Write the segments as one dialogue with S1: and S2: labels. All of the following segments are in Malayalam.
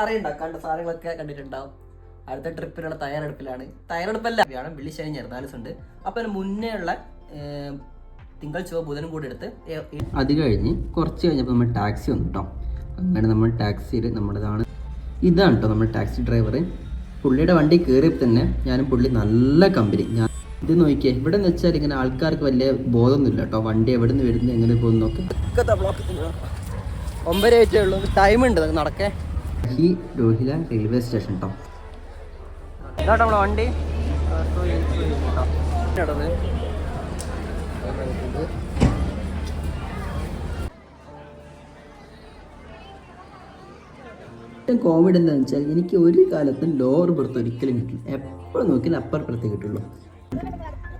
S1: അറിയണ്ട കണ്ട സാധനങ്ങളൊക്കെ കണ്ടിട്ടുണ്ടാവും. അടുത്ത ട്രിപ്പിനുള്ള തയ്യാറെടുപ്പിലാണ്. തയ്യാറെടുപ്പല്ല. വ്യാഴം വെള്ളി ശനി ഞായർ നാല് ഉണ്ട്. അപ്പൊ അതിന് മുന്നേ ഉള്ള തിങ്കൾ ചുവ ബുധനും കൂടി എടുത്ത്
S2: അത് കഴിഞ്ഞ് കുറച്ച് കഴിഞ്ഞപ്പോൾ നമ്മൾ ടാക്സി വന്നു കേട്ടോ അങ്ങനെ നമ്മൾ ടാക്സിയിൽ നമ്മുടേതാണ്. ഇതാണ് കേട്ടോ നമ്മൾ ടാക്സി ഡ്രൈവർ. പുള്ളിയുടെ വണ്ടി കയറിയപ്പോൾ തന്നെ ഞാനും പുള്ളി നല്ല കമ്പനി. ഞാൻ ഇത് നോക്കിയേ ഇവിടെ എന്ന് വെച്ചാൽ ഇങ്ങനെ ആൾക്കാർക്ക് വലിയ ബോധമൊന്നുമില്ല കേട്ടോ വണ്ടി എവിടെ നിന്ന് വരുന്നു എങ്ങനെ പോകുന്നു നോക്കി
S1: ഒക്കത്തെ ഒമ്പര ആയിട്ടേ ഉള്ളൂ. ടൈം ഉണ്ട് നടക്കേ.
S2: ഈ ഡോഹില റെയിൽവേ സ്റ്റേഷൻ കേട്ടോ
S1: ഇതാട്ടോ വണ്ടി.
S2: ഏറ്റവും കോവിഡ് എന്താണെന്ന് വെച്ചാൽ എനിക്ക് ഒരു കാലത്തും ലോവർ ബർത്ത് ഒരിക്കലും കിട്ടില്ല. എപ്പോഴും നോക്കി അപ്പർ ബർത്ത് കിട്ടുള്ളൂ.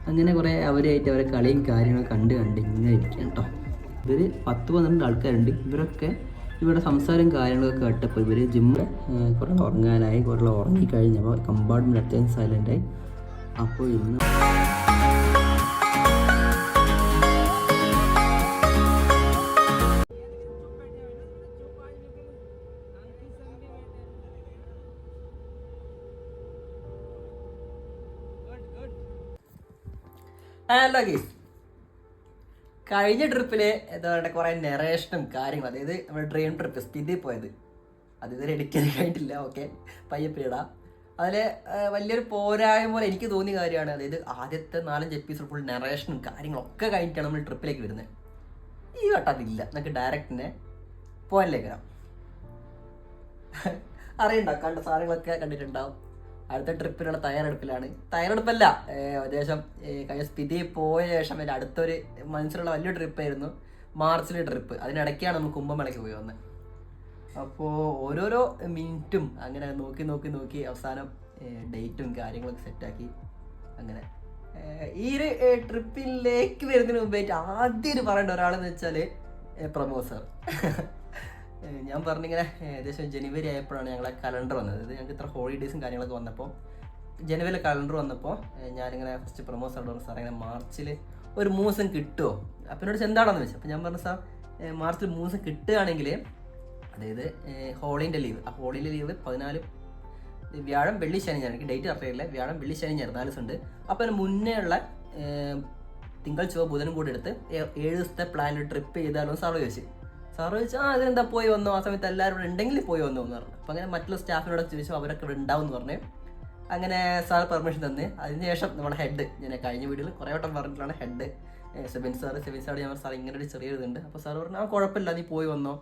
S2: അങ്ങനെ കുറേ അവരായിട്ട് അവരെ കളിയും കാര്യങ്ങളും കണ്ട് കണ്ട് ഇങ്ങനെ ഇരിക്കാം കേട്ടോ ഇവർ പത്ത് പന്ത്രണ്ട് ആൾക്കാരുണ്ട്. ഇവരൊക്കെ ഇവരുടെ സംസാരം കാര്യങ്ങളൊക്കെ കേട്ടപ്പോൾ ഇവർ ജിമ്മിൽ കുറേ ഉറങ്ങാനായി കുറേ ഉറങ്ങിക്കഴിഞ്ഞപ്പോൾ കമ്പാർട്ട്മെന്റ് അത്യാവശ്യം സൈലന്റായി അപ്പോൾ ഇന്ന്
S1: ഹലോ ഗീസ് കഴിഞ്ഞ ട്രിപ്പിൽ എന്താ പറയുക കുറേ നെറേഷനും കാര്യങ്ങളും അതായത് നമ്മുടെ ഡ്രീം ട്രിപ്പ് സ്പിതി പോയത്. അത് ഇതുവരെ എടുക്കാൻ കഴിഞ്ഞിട്ടില്ല ഓക്കെ പയ്യപ്പിടാം അതിൽ വലിയൊരു പോരായ്മ പോലെ എനിക്ക് തോന്നിയ കാര്യമാണ് അതായത് ആദ്യത്തെ നാലഞ്ച് എപ്പിസോഡ് ഫുൾ നെറേഷനും കാര്യങ്ങളൊക്കെ കഴിഞ്ഞിട്ടാണ് നമ്മൾ ട്രിപ്പിലേക്ക് വരുന്നത് ഈ വട്ടം അതില്ല. നമുക്ക് ഡയറക്റ്റിനെ പോകാനിലേക്ക് വരാം. അറിയണ്ട കണ്ട സാധനങ്ങളൊക്കെ കണ്ടിട്ടുണ്ടാവും. അടുത്ത ട്രിപ്പിനുള്ള തയ്യാറെടുപ്പിലാണ്. തയ്യാറെടുപ്പല്ല. ഏകദേശം കഴിഞ്ഞ സ്ഥിതി പോയ ശേഷം എന്റെ അടുത്തൊരു മനസ്സിലുള്ള വലിയ ട്രിപ്പായിരുന്നു. മാർച്ചിലെ ട്രിപ്പ്. അതിനിടയ്ക്കാണ് നമ്മൾ കുംഭമേളയ്ക്ക് പോയി വന്നത്. അപ്പോൾ ഓരോരോ മിനിറ്റും അങ്ങനെ നോക്കി നോക്കി നോക്കി അവസാനം ഡേറ്റും കാര്യങ്ങളൊക്കെ സെറ്റാക്കി അങ്ങനെ. ഈ ഒരു ട്രിപ്പിലേക്ക് വരുന്നതിന് മുമ്പായിട്ട് ആദ്യം ഒരു പറയേണ്ട ഒരാളെന്ന് വെച്ചാൽ പ്രമോദ് സാർ. ഏഹ് ഞാൻ പറഞ്ഞിങ്ങനെ ഏകദേശം ജനുവരി ആയപ്പോഴാണ് ഞങ്ങളെ കലണ്ടർ വന്നത്. അതായത് ഞങ്ങൾക്ക് ഇത്ര ഹോളിഡേയ്സും കാര്യങ്ങളൊക്കെ വന്നപ്പോൾ ജനുവരിയിലെ കലണ്ടർ വന്നപ്പോൾ ഞാനിങ്ങനെ ഫസ്റ്റ് പ്രൊമോ പറഞ്ഞു സാർ ഇങ്ങനെ മാർച്ചിൽ ഒരു മൂന്ന് ദിവസം കിട്ടുമോ അപ്പം എന്നോട് എന്താണെന്ന് വെച്ചു അപ്പം ഞാൻ പറഞ്ഞു സാർ മാർച്ചിൽ മൂന്ന് ദിവസം കിട്ടുകയാണെങ്കിൽ അതായത് ഹോളിന്റെ ലീവ് ആ ഹോളിന്റെ ലീവ് പതിനാല് വ്യാഴം വെള്ളി ശനി ഞാൻ ഡേറ്റ് അറിയില്ല വ്യാഴം വെള്ളി ശനി ഞാൻ നാല് ദിവസം ഉണ്ട് അപ്പോൾ അതിന് മുന്നേ ഉള്ള തിങ്കൾ ചുവ ബുധനും കൂടി എടുത്ത് ഏഴ് ദിവസത്തെ പ്ലാനിൽ ട്രിപ്പ് ചെയ്താലോ? സാറ് ചോദിച്ചു. സാറ് ചോദിച്ചാൽ ആ അതെന്താ പോയി വന്നു? ആ സമയത്ത് എല്ലാവരും ഇവിടെ ഉണ്ടെങ്കിൽ പോയി വന്നു എന്ന് പറഞ്ഞു. അപ്പോൾ അങ്ങനെ മറ്റുള്ള സ്റ്റാഫിനോട് ചോദിച്ചു അവരൊക്കെ ഇവിടെ ഉണ്ടാവും എന്ന് പറഞ്ഞു. അങ്ങനെ സാർ പെർമിഷൻ തന്ന്. അതിനുശേഷം നമ്മുടെ ഹെഡ് ഞാൻ കഴിഞ്ഞ വീഡിയോയിൽ കുറേ വട്ടം പറഞ്ഞിട്ടാണ് head Sebin sir Sebin sir ഞാൻ സാർ ഇങ്ങനെ ഒരു ചെറിയ ഇതുണ്ട്. അപ്പോൾ സാർ പറഞ്ഞു ആ കുഴപ്പമില്ല നീ പോയി വന്നോ.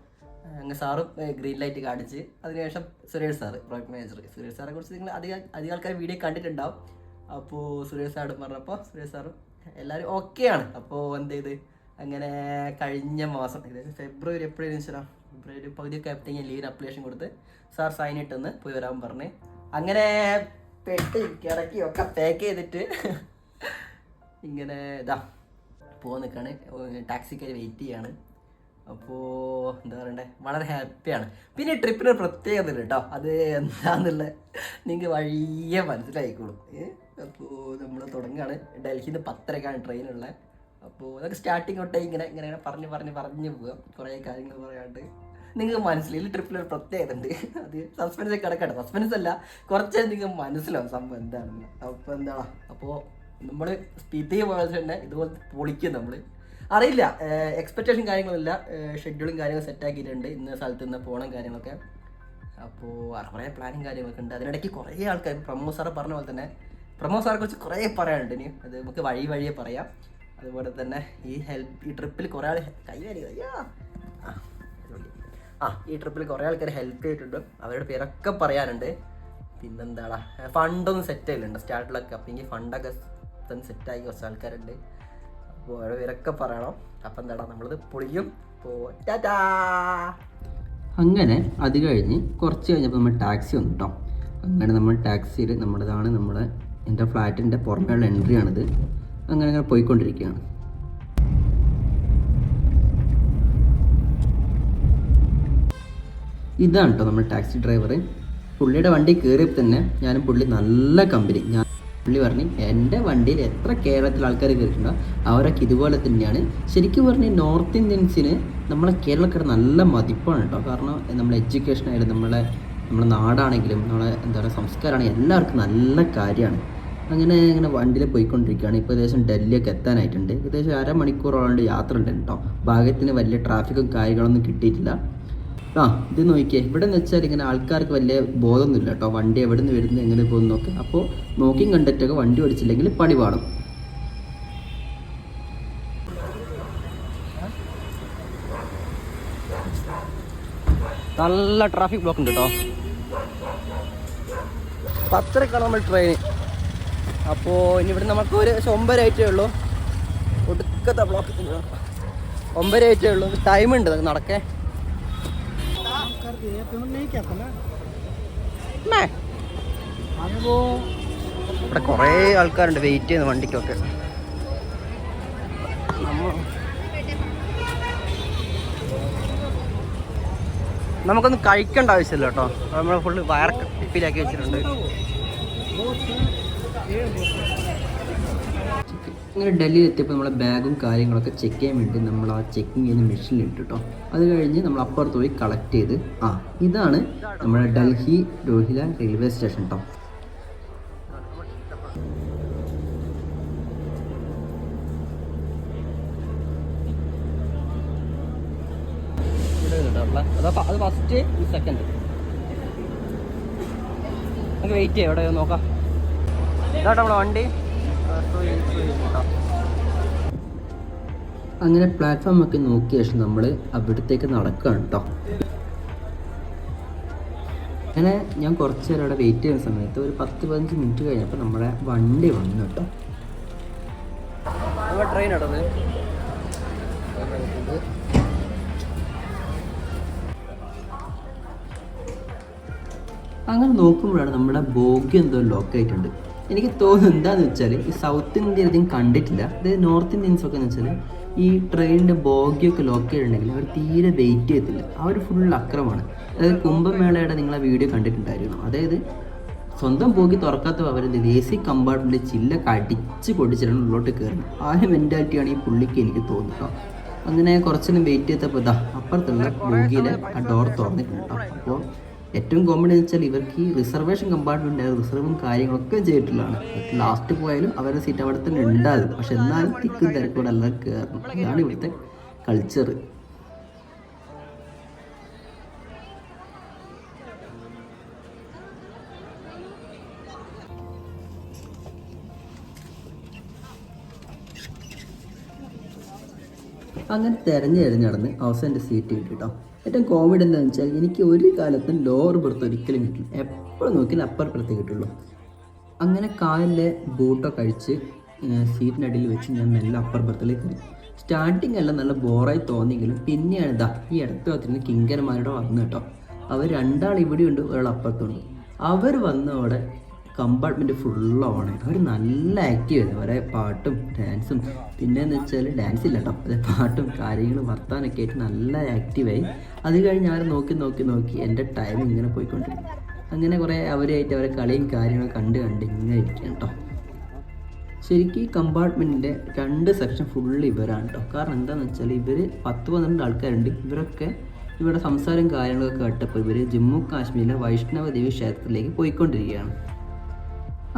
S1: അങ്ങനെ സാറും ഗ്രീൻ ലൈറ്റ് കാണിച്ച് അതിനുശേഷം Suresh sir project manager Suresh സാറെ കുറിച്ച് നിങ്ങൾ അധികം അധികം ആൾക്കാർ വീഡിയോ കണ്ടിട്ടുണ്ടാവും. അപ്പോൾ സുരേഷ് സാറും പറഞ്ഞപ്പോൾ സുരേഷ് സാറും എല്ലാവരും ഓക്കെയാണ് അപ്പോൾ എന്ത് ചെയ്ത്? അങ്ങനെ കഴിഞ്ഞ മാസം ഏകദേശം ഫെബ്രുവരി എപ്പോഴായിരുന്നു വെച്ചാൽ ഫെബ്രുവരി പകുതിയൊക്കെ ആയപ്പോഴത്തേക്ക് ലീവിന് അപ്ലിക്കേഷൻ കൊടുത്ത് സാർ സൈൻ ഇട്ടെന്ന് പോയി വരാൻ പറഞ്ഞു. അങ്ങനെ പെട്ടി കിടക്കി ഒക്കെ പാക്ക് ചെയ്തിട്ട് ഇങ്ങനെ ഇതാ പോകാൻ നിൽക്കുകയാണ് ടാക്സിക്കാർ വെയിറ്റ് ചെയ്യാണ്. അപ്പോൾ എന്താ പറയണ്ടേ? വളരെ ഹാപ്പിയാണ് പിന്നെ ട്രിപ്പിന് പ്രത്യേകത ഉണ്ട് കേട്ടോ അത് എന്താണെന്നുള്ളത് നിങ്ങൾക്ക് വഴിയെ മനസ്സിലായിക്കോളും. അപ്പോൾ നമ്മൾ തുടങ്ങുകയാണ് ഡൽഹിയിൽ നിന്ന് പത്തരക്കാണ് ട്രെയിനുള്ളത് അപ്പോൾ അതൊക്കെ സ്റ്റാർട്ടിങ് തൊട്ടേ ഇങ്ങനെ ഇങ്ങനെ പറഞ്ഞ് പറഞ്ഞ് പറഞ്ഞ് പോകാം കുറേ കാര്യങ്ങൾ പറയാണ്ട്. നിങ്ങൾക്ക് മനസ്സിലായി. ഈ ട്രിപ്പിലൊരു പ്രത്യേകത ഉണ്ട്. അത് സസ്പെൻസ് ഒക്കെ കിടക്കട്ടെ. സസ്പെൻസ് അല്ല കുറച്ച് നിങ്ങൾക്ക് മനസ്സിലാവും സംഭവം എന്താണെന്ന്. അപ്പോൾ എന്താ അപ്പോൾ നമ്മൾ സ്പീഡ് പോലെ തന്നെ ഇതുപോലെ പൊളിക്കും നമ്മൾ അറിയില്ല എക്സ്പെക്റ്റേഷൻ കാര്യങ്ങളില്ല ഷെഡ്യൂളും കാര്യങ്ങളും സെറ്റാക്കിയിട്ടുണ്ട് ഇന്ന സ്ഥലത്ത് നിന്ന് പോകണം കാര്യങ്ങളൊക്കെ. അപ്പോൾ കുറേ പ്ലാനും കാര്യങ്ങളൊക്കെ ഉണ്ട്. അതിനിടയ്ക്ക് കുറേ ആൾക്കാർ പ്രമോ സാറ് പറഞ്ഞ പോലെ തന്നെ പ്രമോ സാറെ കുറിച്ച് കുറേ പറയാനുണ്ട് ഇനി. അത് നമുക്ക് വഴി വഴിയെ പറയാം. അതുപോലെ തന്നെ ഈ ഹെൽപ്പ് ഈ ട്രിപ്പിൽ കുറേ ആൾ അയ്യാ. ആ, ഈ ട്രിപ്പിൽ കുറേ ആൾക്കാർ ഹെൽപ്പ് ചെയ്തിട്ടുണ്ട്. അവരുടെ പേരൊക്കെ പറയാനുണ്ട്. പിന്നെന്താടാ? ഫണ്ടൊന്നും സെറ്റ് ചെയ്യലുണ്ട് സ്റ്റാർട്ടിലൊക്കെ അപ്പം ഇനി ഫണ്ടൊക്കെ സെറ്റായി കുറച്ച് ആൾക്കാരുണ്ട്. അപ്പോൾ അവരുടെ പേരൊക്കെ പറയണം. അപ്പം എന്താടാ? നമ്മളിത് പൊളിയും. പോ
S2: അങ്ങനെ അത് കഴിഞ്ഞ് കുറച്ച് കഴിഞ്ഞപ്പോൾ നമ്മൾ ടാക്സി വന്നു കേട്ടോ അങ്ങനെ നമ്മൾ ടാക്സിയിൽ നമ്മുടേതാണ് നമ്മുടെ എന്റെ ഫ്ലാറ്റിന്റെ പുറമേയുള്ള എൻട്രിയാണിത് അങ്ങനെ അങ്ങനെ പോയിക്കൊണ്ടിരിക്കുകയാണ്. ഇതാണ് കേട്ടോ നമ്മുടെ ടാക്സി ഡ്രൈവർ പുള്ളിയുടെ വണ്ടി കയറിയപ്പോൾ തന്നെ ഞാനും പുള്ളി നല്ല കമ്പനി. ഞാൻ
S1: പുള്ളി പറഞ്ഞു എന്റെ വണ്ടിയിൽ എത്ര കേരളത്തിൽ ആൾക്കാർ കയറിയിട്ടുണ്ടോ അവരൊക്കെ ഇതുപോലെ തന്നെയാണ്. ശരിക്കും പറഞ്ഞാൽ നോർത്ത് ഇന്ത്യൻസിന് നമ്മളെ കേരളക്കാർ നല്ല മതിപ്പാണ് കേട്ടോ കാരണം നമ്മളെ എഡ്യൂക്കേഷൻ ആയാലും നമ്മളെ നമ്മുടെ നാടാണെങ്കിലും നമ്മളെ എന്താ പറയുക സംസ്കാരമാണെങ്കിലും എല്ലാവർക്കും നല്ല കാര്യമാണ്. അങ്ങനെ ഇങ്ങനെ വണ്ടിയിൽ പോയിക്കൊണ്ടിരിക്കുകയാണ്. ഇപ്പോൾ ഏകദേശം ഡൽഹിയൊക്കെ എത്താനായിട്ടുണ്ട്. ഏകദേശം അരമണിക്കൂറോളം യാത്ര ഉണ്ട് കേട്ടോ. ഭാഗത്തിന് വലിയ ട്രാഫിക്കും കാര്യങ്ങളൊന്നും കിട്ടിയിട്ടില്ല. ആ ഇത് നോക്കിയേ. ഇവിടെ എന്ന് വെച്ചാൽ ഇങ്ങനെ ആൾക്കാർക്ക് വലിയ ബോധമൊന്നുമില്ല കേട്ടോ. വണ്ടി എവിടെ നിന്ന് വരുന്നു എങ്ങനെ പോകുന്നൊക്കെ അപ്പോൾ നോക്കിയും കണ്ടിട്ടൊക്കെ വണ്ടി ഓടിച്ചില്ലെങ്കിൽ പണി പാടും.
S2: നല്ല ട്രാഫിക് ബ്ലോക്ക് ഉണ്ട് കേട്ടോ. പത്തരക്കാണ് നമ്മൾ ട്രെയിൻ അപ്പോൾ ഇനി ഇവിടെ നമുക്ക് ഒരു പക്ഷേ ഒമ്പതര ആയിട്ടേ ഉള്ളൂ. ഒടുക്കത്തെ ബ്ലോക്ക് ഒമ്പതരായിട്ടേ ഉള്ളൂ. ടൈം ഉണ്ട് നമുക്ക് നടക്കേ. ഇവിടെ കുറേ ആൾക്കാരുണ്ട്. വെയിറ്റ് ചെയ്യുന്ന വണ്ടിക്കൊക്കെ. നമുക്കൊന്നും കഴിക്കേണ്ട ആവശ്യമില്ല കേട്ടോ. നമ്മൾ ഫുള്ള് വയറൊക്കെ ടിപ്പിലാക്കി വെച്ചിട്ടുണ്ട്.
S1: അങ്ങനെ ഡൽഹിയിൽ എത്തിയപ്പോൾ നമ്മളെ ബാഗും കാര്യങ്ങളൊക്കെ ചെക്ക് ചെയ്യാൻ വേണ്ടി നമ്മൾ ആ ചെക്കിങ് ചെയ്യുന്ന മെഷീനിൽ ഇട്ടു കേട്ടോ അത് കഴിഞ്ഞ് നമ്മൾ അപ്പുറത്ത് പോയി കളക്ട് ചെയ്ത് ആ ഇതാണ് നമ്മുടെ ഡൽഹി രോഹില റെയിൽവേ സ്റ്റേഷൻ കേട്ടോ
S2: ഫസ്റ്റ് സെക്കൻഡ് നമുക്ക് വെയിറ്റ് ചെയ്യാം എവിടെ നോക്കാം. ഇതാട്ടോ നമ്മളെ വണ്ടി. കേട്ടോ
S1: അങ്ങനെ പ്ലാറ്റ്ഫോം ഒക്കെ നോക്കിയ ശേഷം നമ്മൾ അവിടത്തേക്ക് നടക്കുകയാണ് കേട്ടോ അങ്ങനെ ഞാൻ കുറച്ച് നേരം അവിടെ വെയിറ്റ് ചെയ്യുന്ന സമയത്ത് ഒരു പത്ത് പതിനഞ്ച് മിനിറ്റ് കഴിഞ്ഞപ്പോൾ നമ്മുടെ വണ്ടി വന്നു കേട്ടോ
S2: ട്രെയിൻ ഇടത്
S1: അങ്ങനെ നോക്കുമ്പോഴാണ് നമ്മുടെ ബോഗ്യം എന്തോ ലോക്ക് ആയിട്ടുണ്ട് എനിക്ക് തോന്നുന്നു എന്താന്ന് വെച്ചാൽ ഈ സൗത്ത് ഇന്ത്യ അധികം കണ്ടിട്ടില്ല. അതായത് നോർത്ത് ഇന്ത്യൻസ് ഒക്കെ എന്ന് വെച്ചാൽ ഈ ട്രെയിനിന്റെ ബോഗിയൊക്കെ ലോക്ക് ചെയ്തിട്ടുണ്ടെങ്കിൽ അവർ തീരെ വെയിറ്റ് ചെയ്യത്തില്ല. ഒരു ഫുൾ അക്രമമാണ്. അതായത് കുംഭമേളയുടെ നിങ്ങളെ വീഡിയോ കണ്ടിട്ടുണ്ടായിരുന്നു. അതായത് സ്വന്തം പോകി തുറക്കാത്ത അവരുടെ എ സി കമ്പാർട്ട്മെന്റ് ചില്ല കടിച്ച് പൊടിച്ചിട്ടാണ് ഉള്ളോട്ട് കയറുന്നത് ആ ഒരു മെന്റാലിറ്റിയാണ് ഈ പുള്ളിക്ക് എനിക്ക് തോന്നുന്നത് അങ്ങനെ കുറച്ചൊന്നും വെയിറ്റ് ചെയ്തപ്പോൾ ഇതാ അപ്പുറത്തുള്ള ബോഗിയിലെ ആ ഡോർ തുറന്നിട്ടുണ്ട് അപ്പോൾ ഏറ്റവും കോമഡി എന്ന് വെച്ചാൽ ഇവർക്ക് ഈ റിസർവേഷൻ കമ്പാർട്ട്മെന്റ് റിസർവും കാര്യങ്ങളൊക്കെ ചെയ്തിട്ടുള്ളതാണ്. ലാസ്റ്റ് പോയാലും അവരുടെ സീറ്റ് അവിടെ തന്നെ ഉണ്ടാകും പക്ഷെ എന്നാലും തിക്കും തിരക്കൂടെ എല്ലാം കയറണം അതാണ് ഇവിടുത്തെ കൾച്ചർ അങ്ങനെ തിരഞ്ഞ് തിരഞ്ഞ് നടന്ന് സീറ്റ് കിട്ടി കേട്ടോ. ഏറ്റവും കോമഡി എന്താണെന്ന് വെച്ചാൽ എനിക്ക് ഒരു കാലത്തും ലോവർ ബർത്ത് ഒരിക്കലും കിട്ടില്ല. എപ്പോഴും നോക്കിയാൽ അപ്പർ ബർത്ത് കിട്ടുള്ളൂ. അങ്ങനെ കാലിലെ ബൂട്ടൊക്കെ അഴിച്ച് സീറ്റിനടിയിൽ വെച്ച് ഞാൻ മെല്ലെ അപ്പർ ബർത്തിലേക്ക് കയറി സ്റ്റാർട്ടിങ് എല്ലാം നല്ല ബോറായി തോന്നിയെങ്കിലും പിന്നെയാണ് ദാ ഈ അടുത്ത ഭാഗത്തുനിന്ന് കിങ്കരന്മാരുടെ വന്നു കേട്ടോ. അവർ രണ്ടാൾ ഇവിടെയുണ്ട് ഒരാൾ അപ്പുറത്തുണ്ട് അവർ വന്നവിടെ കമ്പാർട്ട്മെന്റ് ഫുൾ ഓണായി അവർ നല്ല ആക്റ്റീവ് ആയിരുന്നു അവരെ പാട്ടും ഡാൻസും പിന്നെന്ന് വെച്ചാൽ ഡാൻസ് ഇല്ല കേട്ടോ അതെ പാട്ടും കാര്യങ്ങളും വർത്താനൊക്കെ ആയിട്ട് നല്ല ആക്റ്റീവായി അത് കഴിഞ്ഞ് ഞാൻ നോക്കി നോക്കി നോക്കി എന്റെ ടൈം ഇങ്ങനെ പോയിക്കൊണ്ടിരുന്നു അങ്ങനെ കുറേ അവരായിട്ട് അവരെ കളിയും കാര്യങ്ങളും കണ്ട് കണ്ട് ഇങ്ങനെ ഇരിക്കുകയാണ് കേട്ടോ ശരിക്കും ഈ കമ്പാർട്ട്മെന്റിന്റെ രണ്ട് സെക്ഷൻ ഫുള്ള് ഇവരാണ് കേട്ടോ കാരണം എന്താണെന്ന് വെച്ചാൽ ഇവർ പത്ത് പന്ത്രണ്ട് ആൾക്കാരുണ്ട്. ഇവരൊക്കെ ഇവരുടെ സംസാരം കാര്യങ്ങളൊക്കെ കേട്ടപ്പോൾ ഇവർ ജമ്മു കാശ്മീരിലെ വൈഷ്ണവ ദേവി ക്ഷേത്രത്തിലേക്ക് പോയിക്കൊണ്ടിരിക്കുകയാണ്.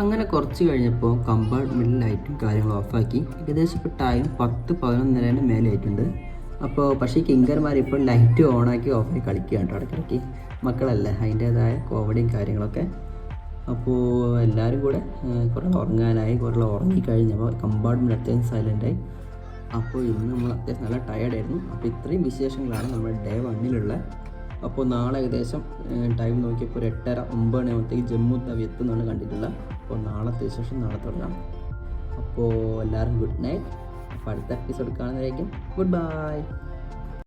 S1: അങ്ങനെ കുറച്ച് കഴിഞ്ഞപ്പോൾ കമ്പാർട്ട്മെന്റിൽ ലൈറ്റും കാര്യങ്ങളും ഓഫാക്കി. ഏകദേശം ഇപ്പോൾ ടൈം പത്ത് പതിനൊന്നരേന്റെ മേലെ ആയിട്ടുണ്ട് അപ്പോൾ പക്ഷേ കിങ്കർമാർ ഇപ്പോൾ ലൈറ്റ് ഓണാക്കി ഓഫാക്കി കളിക്കുകയാണ് കേട്ടോ ഇടയ്ക്കിടയ്ക്ക്. മക്കളല്ലേ അതിന്റേതായ കോമഡിയും കാര്യങ്ങളൊക്കെ. അപ്പോൾ എല്ലാവരും കൂടെ കുറേ ഉറങ്ങാനായി കുറേ ഉറങ്ങിക്കഴിഞ്ഞപ്പോൾ കമ്പാർട്ട്മെന്റ് അത്യാവശ്യം സൈലന്റായി അപ്പോൾ ഇന്ന് നമ്മൾ അത്യാവശ്യം നല്ല ടയർഡായിരുന്നു അപ്പോൾ ഇത്രയും വിശേഷങ്ങളാണ് നമ്മുടെ ഡേ വണ്ണിലുള്ള അപ്പോൾ നാളെ ഏകദേശം ടൈം നോക്കിയപ്പോൾ ഒരു എട്ടര ഒമ്പത് മണിയാകുമ്പോഴത്തേക്ക് ജമ്മു തവി എത്തുന്നതാണ് കണ്ടിട്ടുള്ളത്. അപ്പോൾ നാളത്തെ വിശേഷം നാളെ തുടങ്ങാം. അപ്പോൾ എല്ലാവരും ഗുഡ് നൈറ്റ്. അപ്പോൾ അടുത്ത എപ്പിസോഡ് കാണുന്നതായിരിക്കും ഗുഡ് ബൈ.